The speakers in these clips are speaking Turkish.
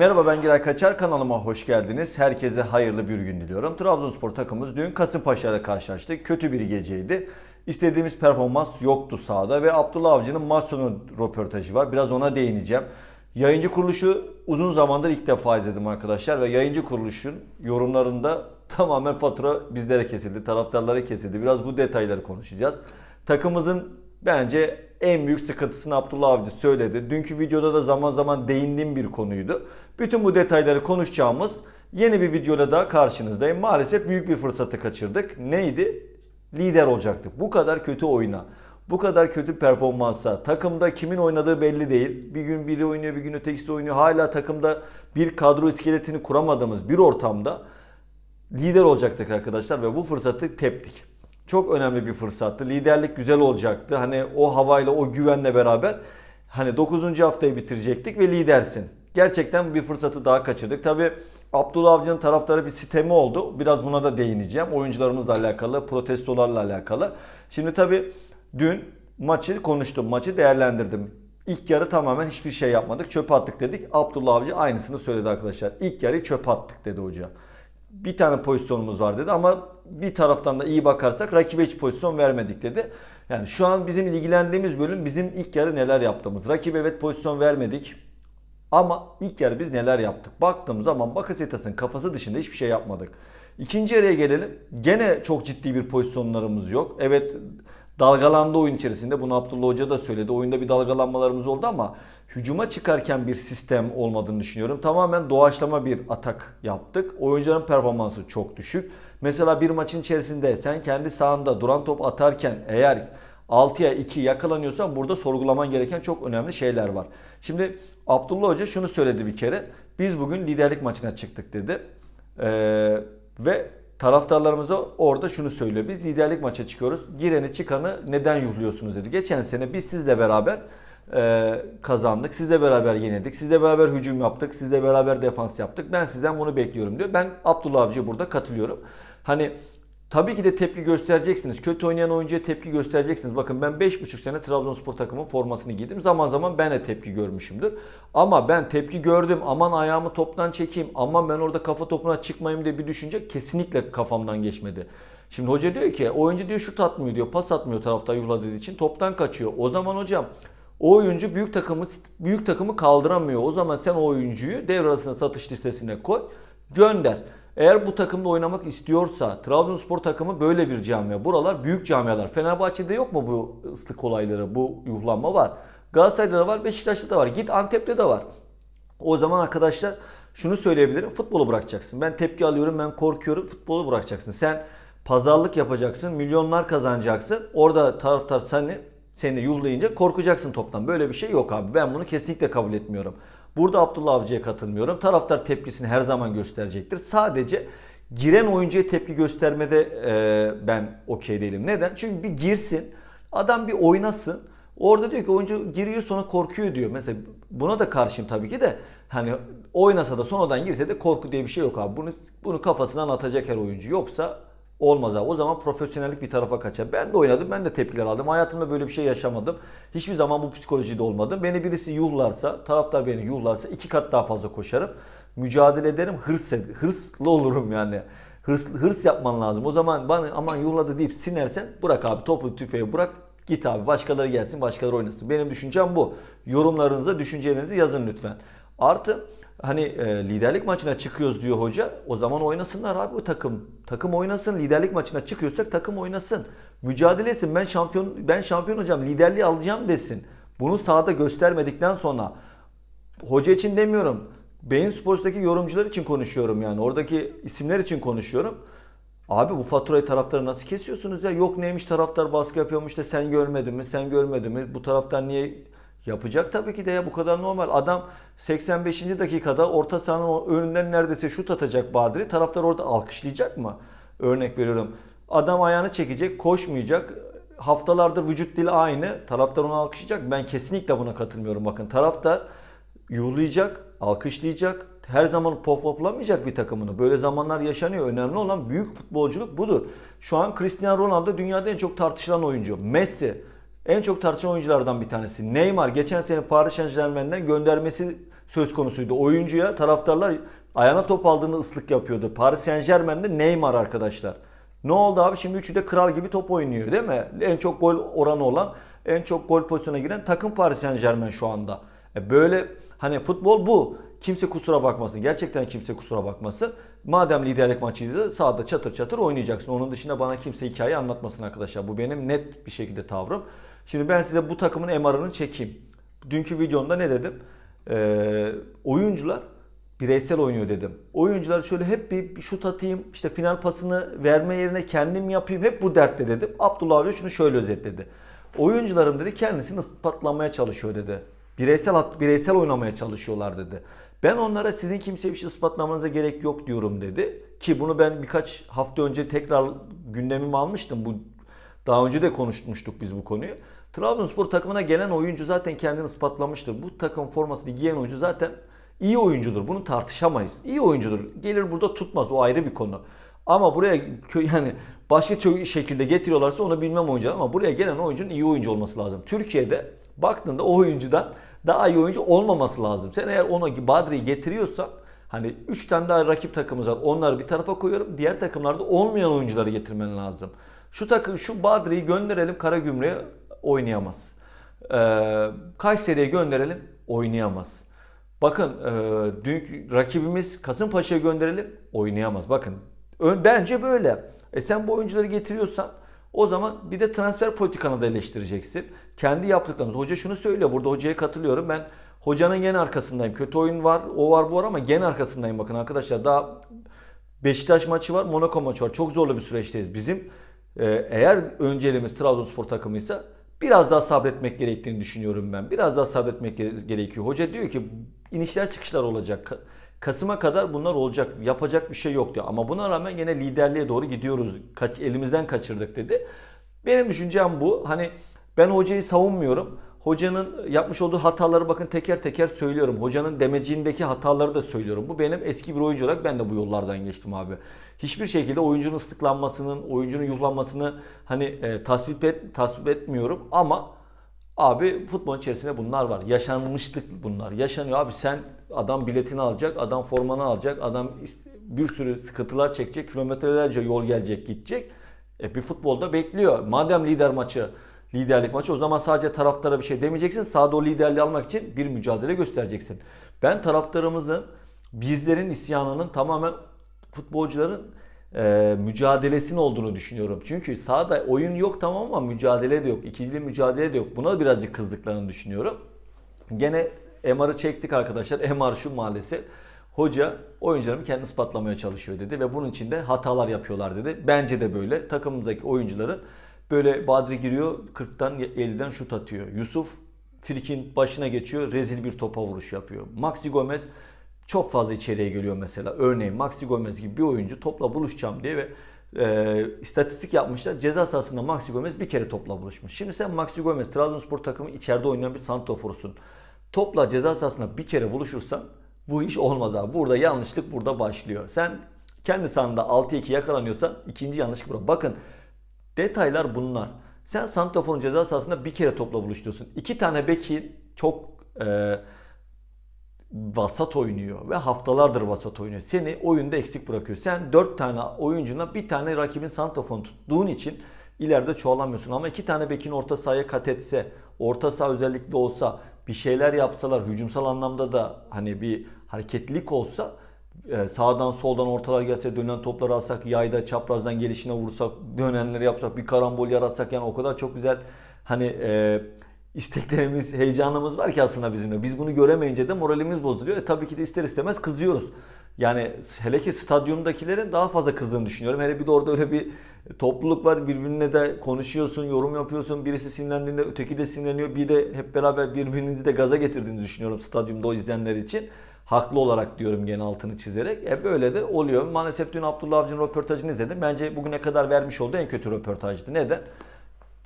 Merhaba ben Giray Kaçar kanalıma hoş geldiniz. Herkese hayırlı bir gün diliyorum. Trabzonspor takımımız dün Kasımpaşa ile karşılaştı. Kötü bir geceydi. İstediğimiz performans yoktu sahada ve Abdullah Avcı'nın maç sonu röportajı var. Biraz ona değineceğim. Yayıncı kuruluşu uzun zamandır ilk defa izledim arkadaşlar ve yayıncı kuruluşun yorumlarında tamamen fatura bizlere kesildi, taraftarlara kesildi. Biraz bu detayları konuşacağız. Takımımızın bence en büyük sıkıntısını Abdullah Avcı söyledi. Dünkü videoda da zaman zaman değindiğim bir konuydu. Bütün bu detayları konuşacağımız yeni bir videoda daha karşınızdayım. Maalesef büyük bir fırsatı kaçırdık. Neydi? Lider olacaktık. Bu kadar kötü oyuna, bu kadar kötü performansa, takımda kimin oynadığı belli değil. Bir gün biri oynuyor, bir gün ötekisi oynuyor. Hala takımda bir kadro iskeletini kuramadığımız bir ortamda lider olacaktık arkadaşlar ve bu fırsatı teptik. Çok önemli bir fırsattı. Liderlik güzel olacaktı. Hani o havayla, o güvenle beraber hani 9. haftayı bitirecektik ve lidersin. Gerçekten bir fırsatı daha kaçırdık. Tabi Abdullah Avcı'nın taraftarı bir sitemi oldu. Biraz buna da değineceğim. Oyuncularımızla alakalı, protestolarla alakalı. Şimdi tabi dün maçı konuştum, maçı değerlendirdim. İlk yarı tamamen hiçbir şey yapmadık. Çöpe attık dedik. Abdullah Avcı aynısını söyledi arkadaşlar. İlk yarı çöpe attık dedi hoca bir tane pozisyonumuz var dedi ama bir taraftan da iyi bakarsak rakibe hiç pozisyon vermedik dedi. Yani şu an bizim ilgilendiğimiz bölüm bizim ilk yarı neler yaptığımız. Rakibe evet pozisyon vermedik ama ilk yarı biz neler yaptık. Baktığım zaman Bakasetas'ın kafası dışında hiçbir şey yapmadık. İkinci yarıya gelelim. Gene çok ciddi bir pozisyonlarımız yok. Evet dalgalandı oyun içerisinde. Bunu Abdullah Hoca da söyledi. Oyunda bir dalgalanmalarımız oldu ama hücuma çıkarken bir sistem olmadığını düşünüyorum. Tamamen doğaçlama bir atak yaptık. Oyuncuların performansı çok düşük. Mesela bir maçın içerisinde sen kendi sahanda duran top atarken eğer 6'ya 2 yakalanıyorsan burada sorgulaman gereken çok önemli şeyler var. Şimdi Abdullah Hoca şunu söyledi bir kere. Biz bugün liderlik maçına çıktık dedi. Ee, ve taraftarlarımıza orada şunu söylüyor. Biz liderlik maça çıkıyoruz. Gireni çıkanı neden yuhluyorsunuz dedi. Geçen sene biz sizle beraber e, kazandık. Sizle beraber yenildik. Sizle beraber hücum yaptık. Sizle beraber defans yaptık. Ben sizden bunu bekliyorum diyor. Ben Abdullah Avcı'ya burada katılıyorum. Hani Tabii ki de tepki göstereceksiniz. Kötü oynayan oyuncuya tepki göstereceksiniz. Bakın ben 5,5 sene Trabzonspor takımının formasını giydim. Zaman zaman ben de tepki görmüşümdür. Ama ben tepki gördüm. Aman ayağımı toptan çekeyim. Aman ben orada kafa topuna çıkmayayım diye bir düşünce kesinlikle kafamdan geçmedi. Şimdi hoca diyor ki oyuncu diyor şut atmıyor diyor. Pas atmıyor taraftar yuhla dediği için toptan kaçıyor. O zaman hocam o oyuncu büyük takımı büyük takımı kaldıramıyor. O zaman sen o oyuncuyu devre arasında satış listesine koy, gönder. Eğer bu takımda oynamak istiyorsa Trabzonspor takımı böyle bir camia. Buralar büyük camialar. Fenerbahçe'de yok mu bu ıslık olayları, bu yuhlanma var. Galatasaray'da da var, Beşiktaş'ta da var. Git Antep'te de var. O zaman arkadaşlar şunu söyleyebilirim. Futbolu bırakacaksın. Ben tepki alıyorum, ben korkuyorum. Futbolu bırakacaksın. Sen pazarlık yapacaksın, milyonlar kazanacaksın. Orada taraftar seni seni yuhlayınca korkacaksın toptan. Böyle bir şey yok abi. Ben bunu kesinlikle kabul etmiyorum. Burada Abdullah Avcı'ya katılmıyorum. Taraftar tepkisini her zaman gösterecektir. Sadece giren oyuncuya tepki göstermede e, ben okey değilim. Neden? Çünkü bir girsin, adam bir oynasın. Orada diyor ki oyuncu giriyor sonra korkuyor diyor. Mesela buna da karşıyım tabii ki de. Hani oynasa da sonradan girse de korku diye bir şey yok abi. Bunu bunu kafasından atacak her oyuncu. Yoksa Olmaz abi. O zaman profesyonellik bir tarafa kaçar. Ben de oynadım. Ben de tepkiler aldım. Hayatımda böyle bir şey yaşamadım. Hiçbir zaman bu psikolojide olmadım. Beni birisi yuhlarsa, taraftar beni yuhlarsa iki kat daha fazla koşarım. Mücadele ederim. Hırs, hırslı olurum yani. Hırs, hırs yapman lazım. O zaman bana aman yuhladı deyip sinersen bırak abi topu tüfeği bırak. Git abi başkaları gelsin başkaları oynasın. Benim düşüncem bu. Yorumlarınıza düşüncelerinizi yazın lütfen. Artı hani e, liderlik maçına çıkıyoruz diyor hoca. O zaman oynasınlar abi o takım. Takım oynasın. Liderlik maçına çıkıyorsak takım oynasın. Mücadele etsin. Ben şampiyon ben şampiyon hocam liderliği alacağım desin. Bunu sahada göstermedikten sonra hoca için demiyorum. Beyin Sports'taki yorumcular için konuşuyorum yani. Oradaki isimler için konuşuyorum. Abi bu faturayı taraftarı nasıl kesiyorsunuz ya? Yok neymiş taraftar baskı yapıyormuş da sen görmedin mi? Sen görmedin mi? Bu taraftar niye Yapacak tabii ki de ya bu kadar normal. Adam 85. dakikada orta sahanın önünden neredeyse şut atacak Badri. Taraftar orada alkışlayacak mı? Örnek veriyorum. Adam ayağını çekecek, koşmayacak. Haftalardır vücut dili aynı. Taraftar onu alkışlayacak. Ben kesinlikle buna katılmıyorum. Bakın taraftar yuhlayacak, alkışlayacak. Her zaman poplamayacak bir takımını. Böyle zamanlar yaşanıyor. Önemli olan büyük futbolculuk budur. Şu an Cristiano Ronaldo dünyada en çok tartışılan oyuncu. Messi en çok tartışılan oyunculardan bir tanesi. Neymar geçen sene Paris Saint Germain'den göndermesi söz konusuydu. Oyuncuya taraftarlar ayağına top aldığında ıslık yapıyordu. Paris Saint Germain'de Neymar arkadaşlar. Ne oldu abi? Şimdi üçü de kral gibi top oynuyor değil mi? En çok gol oranı olan, en çok gol pozisyona giren takım Paris Saint Germain şu anda. E böyle hani futbol bu. Kimse kusura bakmasın. Gerçekten kimse kusura bakmasın. Madem liderlik maçıydı sahada çatır çatır oynayacaksın. Onun dışında bana kimse hikaye anlatmasın arkadaşlar. Bu benim net bir şekilde tavrım. Şimdi ben size bu takımın MR'ını çekeyim. Dünkü videomda ne dedim? Ee, oyuncular bireysel oynuyor dedim. Oyuncular şöyle hep bir, şut atayım, işte final pasını verme yerine kendim yapayım. Hep bu dertte dedim. Abdullah Avcı şunu şöyle özetledi. Oyuncularım dedi kendisini ispatlamaya çalışıyor dedi. Bireysel at, bireysel oynamaya çalışıyorlar dedi. Ben onlara sizin kimseye bir şey ispatlamanıza gerek yok diyorum dedi. Ki bunu ben birkaç hafta önce tekrar gündemime almıştım. Bu daha önce de konuşmuştuk biz bu konuyu. Trabzonspor takımına gelen oyuncu zaten kendini ispatlamıştır. Bu takım formasını giyen oyuncu zaten iyi oyuncudur. Bunu tartışamayız. İyi oyuncudur. Gelir burada tutmaz. O ayrı bir konu. Ama buraya yani başka şekilde getiriyorlarsa onu bilmem oyuncu ama buraya gelen oyuncunun iyi oyuncu olması lazım. Türkiye'de baktığında o oyuncudan daha iyi oyuncu olmaması lazım. Sen eğer ona Badri'yi getiriyorsan hani 3 tane daha rakip takımımız var. Onları bir tarafa koyuyorum. Diğer takımlarda olmayan oyuncuları getirmen lazım. Şu takım şu Badri'yi gönderelim Karagümrük'e oynayamaz. Ee, Kayseri'ye gönderelim oynayamaz. Bakın e, dün rakibimiz Kasımpaşa'ya gönderelim oynayamaz. Bakın bence böyle. E sen bu oyuncuları getiriyorsan o zaman bir de transfer politikanı da eleştireceksin. Kendi yaptıklarımız. Hoca şunu söylüyor. Burada hocaya katılıyorum. Ben hocanın gen arkasındayım. Kötü oyun var, o var, bu var ama gen arkasındayım. Bakın arkadaşlar daha Beşiktaş maçı var, Monaco maçı var. Çok zorlu bir süreçteyiz. Bizim e, eğer önceliğimiz Trabzonspor takımıysa biraz daha sabretmek gerektiğini düşünüyorum ben. Biraz daha sabretmek gere- gerekiyor. Hoca diyor ki inişler çıkışlar olacak. Ka- Kasım'a kadar bunlar olacak. Yapacak bir şey yok diyor. Ama buna rağmen yine liderliğe doğru gidiyoruz. Kaç, elimizden kaçırdık dedi. Benim düşüncem bu. Hani ben hocayı savunmuyorum. Hocanın yapmış olduğu hataları bakın teker teker söylüyorum. Hocanın demeciğindeki hataları da söylüyorum. Bu benim eski bir oyuncu olarak ben de bu yollardan geçtim abi. Hiçbir şekilde oyuncunun ıslıklanmasının, oyuncunun yuhlanmasını hani e, tasvip, et, tasvip etmiyorum ama Abi futbol içerisinde bunlar var. Yaşanmışlık bunlar. Yaşanıyor abi sen adam biletini alacak, adam formanı alacak, adam bir sürü sıkıntılar çekecek, kilometrelerce yol gelecek, gidecek. E bir futbolda bekliyor. Madem lider maçı, liderlik maçı o zaman sadece taraftara bir şey demeyeceksin. Sahada o liderliği almak için bir mücadele göstereceksin. Ben taraftarımızın, bizlerin isyanının tamamen futbolcuların e, mücadelesinin olduğunu düşünüyorum. Çünkü sahada oyun yok tamam ama mücadele de yok. İkili mücadele de yok. Buna birazcık kızdıklarını düşünüyorum. Gene MR'ı çektik arkadaşlar. MR şu maalesef. Hoca oyuncularımı kendini ispatlamaya çalışıyor dedi ve bunun için de hatalar yapıyorlar dedi. Bence de böyle. Takımımızdaki oyuncuların böyle Badri giriyor 40'tan 50'den şut atıyor. Yusuf Frik'in başına geçiyor. Rezil bir topa vuruş yapıyor. Maxi Gomez çok fazla içeriye geliyor mesela. Örneğin Maxi Gomez gibi bir oyuncu topla buluşacağım diye ve e, istatistik yapmışlar. Ceza sahasında Maxi Gomez bir kere topla buluşmuş. Şimdi sen Maxi Gomez Trabzonspor takımı içeride oynayan bir santroforsun. Topla ceza sahasında bir kere buluşursan bu iş olmaz abi. Burada yanlışlık burada başlıyor. Sen kendi sahanda 6-2 yakalanıyorsan ikinci yanlışlık burada. Bakın detaylar bunlar. Sen santraforun ceza sahasında bir kere topla buluşturuyorsun. İki tane bekin çok e, vasat oynuyor ve haftalardır vasat oynuyor. Seni oyunda eksik bırakıyor. Sen 4 tane oyuncuna bir tane rakibin santrafonu tuttuğun için ileride çoğalamıyorsun. Ama iki tane bekin orta sahaya kat etse, orta saha özellikle olsa, bir şeyler yapsalar, hücumsal anlamda da hani bir hareketlilik olsa sağdan soldan ortalar gelse dönen topları alsak yayda çaprazdan gelişine vursak dönenleri yapsak bir karambol yaratsak yani o kadar çok güzel hani e, isteklerimiz, heyecanımız var ki aslında bizim de. Biz bunu göremeyince de moralimiz bozuluyor. E, tabii ki de ister istemez kızıyoruz. Yani hele ki stadyumdakilerin daha fazla kızdığını düşünüyorum. Hele bir de orada öyle bir topluluk var. Birbirine de konuşuyorsun, yorum yapıyorsun. Birisi sinirlendiğinde öteki de sinirleniyor. Bir de hep beraber birbirinizi de gaza getirdiğini düşünüyorum stadyumda o izleyenler için. Haklı olarak diyorum gene altını çizerek. E böyle de oluyor. Maalesef dün Abdullah Avcı'nın röportajını izledim. Bence bugüne kadar vermiş olduğu en kötü röportajdı. Neden?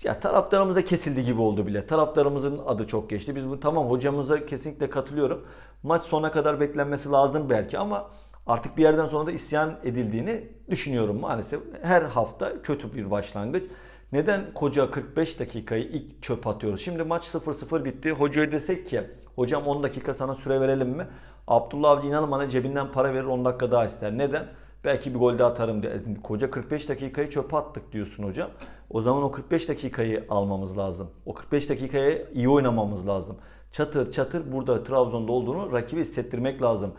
Ya taraftarımıza kesildi gibi oldu bile. Taraftarımızın adı çok geçti. Biz bu tamam hocamıza kesinlikle katılıyorum. Maç sona kadar beklenmesi lazım belki ama artık bir yerden sonra da isyan edildiğini düşünüyorum maalesef. Her hafta kötü bir başlangıç. Neden koca 45 dakikayı ilk çöp atıyoruz? Şimdi maç 0-0 bitti. Hocaya desek ki hocam 10 dakika sana süre verelim mi? Abdullah Avcı inanın bana cebinden para verir 10 dakika daha ister. Neden? Belki bir gol de atarım diye. Koca 45 dakikayı çöpe attık diyorsun hocam. O zaman o 45 dakikayı almamız lazım. O 45 dakikayı iyi oynamamız lazım. Çatır çatır burada Trabzon'da olduğunu rakibi hissettirmek lazım.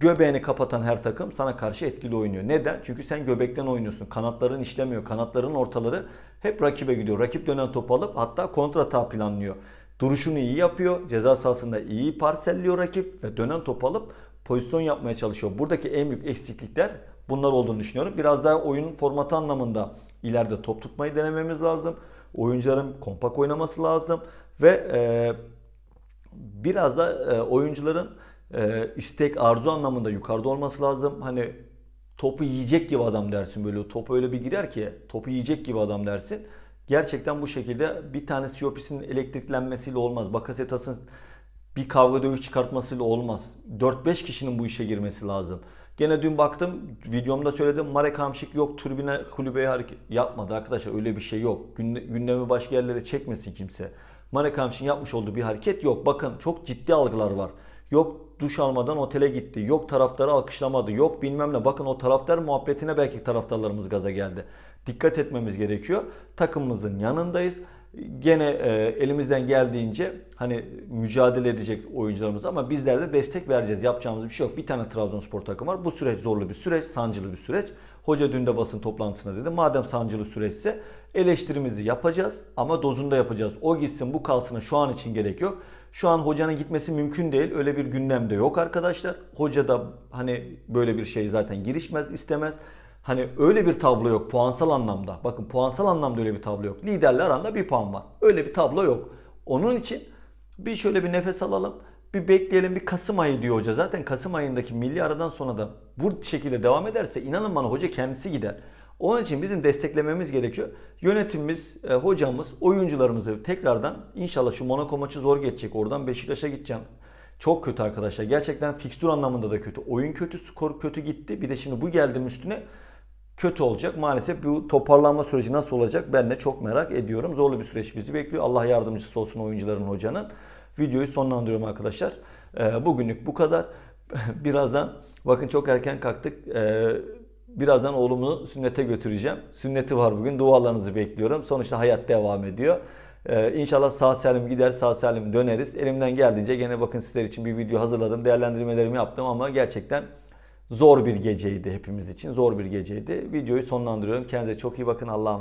Göbeğini kapatan her takım sana karşı etkili oynuyor. Neden? Çünkü sen göbekten oynuyorsun. Kanatların işlemiyor. Kanatların ortaları hep rakibe gidiyor. Rakip dönen topu alıp hatta kontrata planlıyor. Duruşunu iyi yapıyor. Ceza sahasında iyi parselliyor rakip ve dönen topu alıp pozisyon yapmaya çalışıyor. Buradaki en büyük eksiklikler bunlar olduğunu düşünüyorum. Biraz daha oyunun formatı anlamında ileride top tutmayı denememiz lazım. Oyuncuların kompak oynaması lazım ve e, biraz da e, oyuncuların e, istek arzu anlamında yukarıda olması lazım. Hani topu yiyecek gibi adam dersin böyle. Topu öyle bir girer ki topu yiyecek gibi adam dersin. Gerçekten bu şekilde bir tane Siopis'in elektriklenmesiyle olmaz. Bakasetas'ın bir kavga dövüş çıkartmasıyla olmaz. 4-5 kişinin bu işe girmesi lazım. Gene dün baktım videomda söyledim Marek Hamşik yok tribüne kulübeye hareket yapmadı arkadaşlar öyle bir şey yok. Günde- Gündemi başka yerlere çekmesin kimse. Marek Hamşik'in yapmış olduğu bir hareket yok. Bakın çok ciddi algılar var. Yok duş almadan otele gitti. Yok taraftarı alkışlamadı. Yok bilmem ne. Bakın o taraftar muhabbetine belki taraftarlarımız gaza geldi. Dikkat etmemiz gerekiyor. Takımımızın yanındayız. Gene e, elimizden geldiğince hani mücadele edecek oyuncularımız ama bizler de destek vereceğiz. Yapacağımız bir şey yok. Bir tane Trabzonspor takımı var. Bu süreç zorlu bir süreç, sancılı bir süreç. Hoca dün de basın toplantısında dedi. Madem sancılı süreçse eleştirimizi yapacağız ama dozunda yapacağız. O gitsin bu kalsın şu an için gerek yok. Şu an hocanın gitmesi mümkün değil. Öyle bir gündemde yok arkadaşlar. Hoca da hani böyle bir şey zaten girişmez, istemez. Hani öyle bir tablo yok puansal anlamda. Bakın puansal anlamda öyle bir tablo yok. Liderler arasında bir puan var. Öyle bir tablo yok. Onun için bir şöyle bir nefes alalım. Bir bekleyelim bir Kasım ayı diyor hoca. Zaten Kasım ayındaki milli aradan sonra da bu şekilde devam ederse inanın bana hoca kendisi gider. Onun için bizim desteklememiz gerekiyor. Yönetimimiz, e, hocamız, oyuncularımızı tekrardan inşallah şu Monaco maçı zor geçecek. Oradan Beşiktaş'a gideceğim. Çok kötü arkadaşlar. Gerçekten fikstür anlamında da kötü. Oyun kötü, skor kötü gitti. Bir de şimdi bu geldim üstüne kötü olacak. Maalesef bu toparlanma süreci nasıl olacak ben de çok merak ediyorum. Zorlu bir süreç bizi bekliyor. Allah yardımcısı olsun oyuncuların, hocanın. Videoyu sonlandırıyorum arkadaşlar. Ee, bugünlük bu kadar. Birazdan bakın çok erken kalktık. Ee, birazdan oğlumu sünnete götüreceğim. Sünneti var bugün. Dualarınızı bekliyorum. Sonuçta hayat devam ediyor. Ee, inşallah sağ salim gider, sağ salim döneriz. Elimden geldiğince gene bakın sizler için bir video hazırladım. Değerlendirmelerimi yaptım ama gerçekten zor bir geceydi hepimiz için. Zor bir geceydi. Videoyu sonlandırıyorum. Kendinize çok iyi bakın. Allah'a